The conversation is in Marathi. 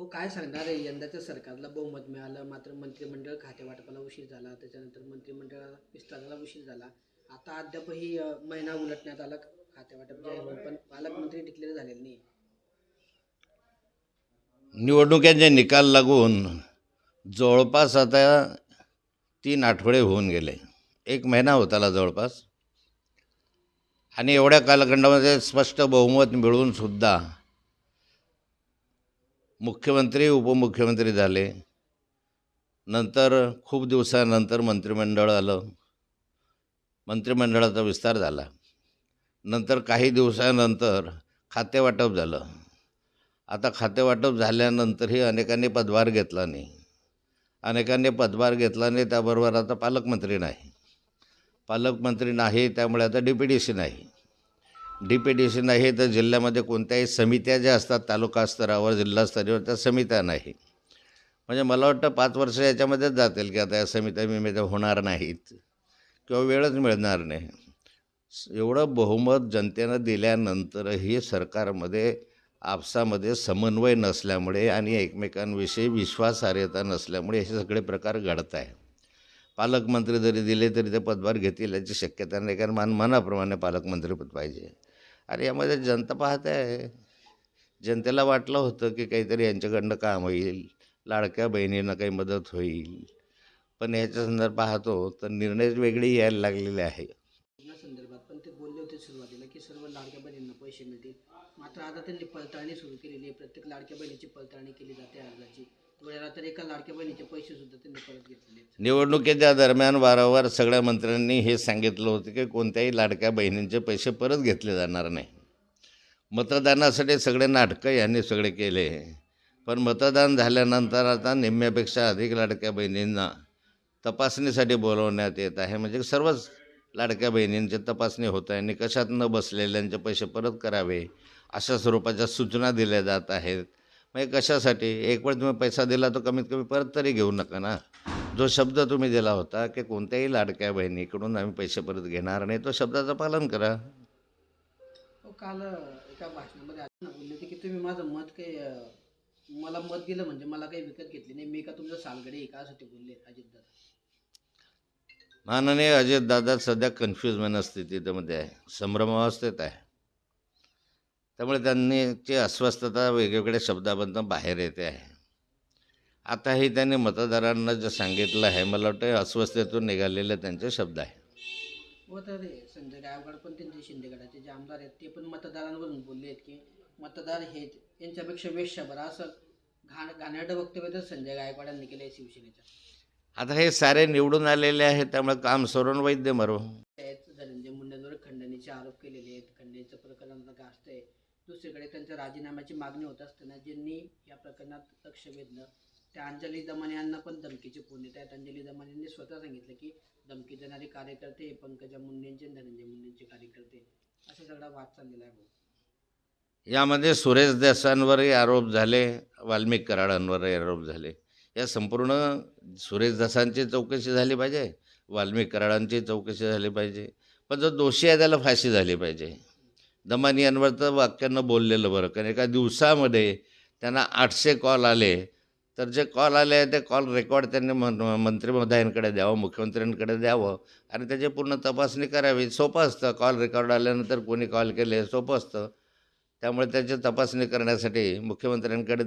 हो काय सांगणार आहे? यंदाच्या सरकारला बहुमत मिळालं मात्र मंत्रिमंडळ खातेवाटपाला उशीर झाला. त्याच्यानंतर मंत्रिमंडळाला विस्ताराला उशीर झाला. आता अद्यापही महिना उलटण्यात आला खातेवाटप पण पालकमंत्री डिक्लेअर झालेले नाही निवडणुकांचे निकाल लागून जवळपास आता तीन आठवडे होऊन गेले. एक महिना होताला जवळपास. आणि एवढ्या कालखंडामध्ये स्पष्ट बहुमत मिळून सुद्धा मुख्यमंत्री उपमुख्यमंत्री झाले. नंतर खूप दिवसानंतर मंत्रिमंडळ आलं. मंत्रिमंडळाचा विस्तार झाला. नंतर काही दिवसानंतर खातेवाटप झालं. आता खातेवाटप झाल्यानंतरही अनेकांनी पदभार घेतला नाही. अनेकांनी पदभार घेतला नाही त्याबरोबर आता पालकमंत्री नाही. पालकमंत्री नाही त्यामुळे आता डी पी डी सी नाही. डी पी डी सी नाही तर जिल्ह्यामध्ये कोणत्याही समित्या ज्या असतात तालुका स्तरावर जिल्हा स्तरावर त्या समित्या नाही. म्हणजे मला वाटतं पाच वर्ष याच्यामध्येच जातील की आता या समित्या मिमित्या होणार नाहीत किंवा वेळच मिळणार नाही. एवढं बहुमत जनतेनं दिल्यानंतरही सरकारमध्ये आपसामध्ये समन्वय नसल्यामुळे आणि एकमेकांविषयी विश्वासार्हता नसल्यामुळे हे सगळे प्रकार घडत आहे पालकमंत्री जरी दिले तरी ते पदभार घेतील याची शक्यता नाही कारण मान मनाप्रमाणे पालकमंत्रीपद पाहिजे. अरे यामध्ये जनता पाहत. आहे जनतेला वाटलं होतं की काहीतरी यांच्याकडनं काम होईल. लाडक्या बहिणींना काही मदत होईल. पण ह्याच्या संदर्भात पाहतो तर निर्णय वेगळे यायला लागलेले आहे. संदर्भात पण ते बोलले होते सुरुवातीला की सर्व लाडक्या बहिणींना पैसे मिळतील. मात्र आता त्यांनी पडताळणी सुरू केलेली आहे. प्रत्येक लाडक्या बहिणीची पडताळणी केली जाते अर्जाची. तर एका लाडक्या बहिणीचे पैसे सुद्धा त्यांनी परत घेतलेले आहेत. निवडणुकीच्या दरम्यान वारंवार सगळ्या मंत्र्यांनी हे सांगितलं होतं की कोणत्याही लाडक्या बहिणींचे पैसे परत घेतले जाणार नाही. मतदानासाठी सगळे नाटकं यांनी सगळे केले. पण मतदान झाल्यानंतर आता निम्म्यापेक्षा अधिक लाडक्या बहिणींना तपासणीसाठी बोलवण्यात येत आहे. म्हणजे सर्वच लाडक्या बहिणींची तपासणी होत आहे. निकषात न बसलेल्यांचे पैसे परत करावे. अशा स्वरूपाच्या सूचना दिल्या जात आहेत. म्हणजे कशासाठी? एक वेळ तुम्ही पैसा दिला तो कमीत कमी परत तरी घेऊ नका ना. जो शब्द तुम्ही दिला होता की कोणत्याही लाडक्या बहिणीकडून आम्ही पैसे परत घेणार नाही तो शब्दाचं पालन करा. हो काल एका भाषणामध्ये बोलले होते की तुम्ही माझं मत काही मला मत दिलं म्हणजे मला काही विकत घेतली नाही मी का तुमचं सालगडे का? असं ते बोलले अजितदादा. माननीय अजितदादा सध्या कन्फ्यूज मनस्थितीमध्ये आहे. संभ्रमावस्थेत आहे. त्यामुळे त्यांनी ची अस्वस्थता वेगवेगळ्या शब्दाबद्दल बाहेर येते आहे. आताही त्यांनी मतदारांना जे सांगितलं आहे मला वाटतं अस्वस्थतेतून निघालेले त्यांचे शब्द आहे. व तर संजय गायकवाड पण त्यांचे शिंदे गटाचे जे आमदार आहेत ते पण मतदारांवरून बोलले आहेत की मतदार हे यांच्यापेक्षा वेश्या बरं असं घाण घाणेरडं वक्तव्य तर संजय गायकवाड यांनी केलं आहे शिवसेनेच्या आता हे सारे निवडून आलेले आहेत त्यामुळे काम सोडून वैद्य मरो. धनंजय मुंडेंवर खंडणीचे आरोप केलेले आहेत खंडणीचं प्रकरण गाजतंय. दुसरीकडे त्यांच्या राजीनाम्याची मागणी होत असताना ज्यांनी या प्रकरणात लक्ष वेधलं त्या अंजली दमाने यांना पण धमकीचे फोन येत आहेत. अंजली दमाने यांनी स्वतः सांगितलं की धमकी देणारे कार्यकर्ते हे पंकजा मुंडेंचे धनंजय मुंडेंचे कार्यकर्ते असा सगळा वाद चाललेला आहे यामध्ये सुरेश दासांवरही आरोप झाले वाल्मिक कराडांवरही आरोप झाले. या संपूर्ण सुरेश दासांची चौकशी झाली पाहिजे वाल्मिक कराडांची चौकशी झाली पाहिजे. पण जो दोषी आहे त्याला फाशी झाली पाहिजे. दमानी यांवर तर वाक्यानं बोललेलं बरं. कारण एका दिवसामध्ये त्यांना आठशे कॉल आले. तर जे कॉल आले ते कॉल रेकॉर्ड त्यांनी मन मंत्री महोदयांकडे द्यावं मुख्यमंत्र्यांकडे द्यावं आणि त्याची पूर्ण तपासणी करावी. सोपं असतं. कॉल रेकॉर्ड आल्यानंतर कोणी कॉल केले सोपं असतं. त्यामुळे त्याची तपासणी करण्यासाठी मुख्यमंत्र्यांकडे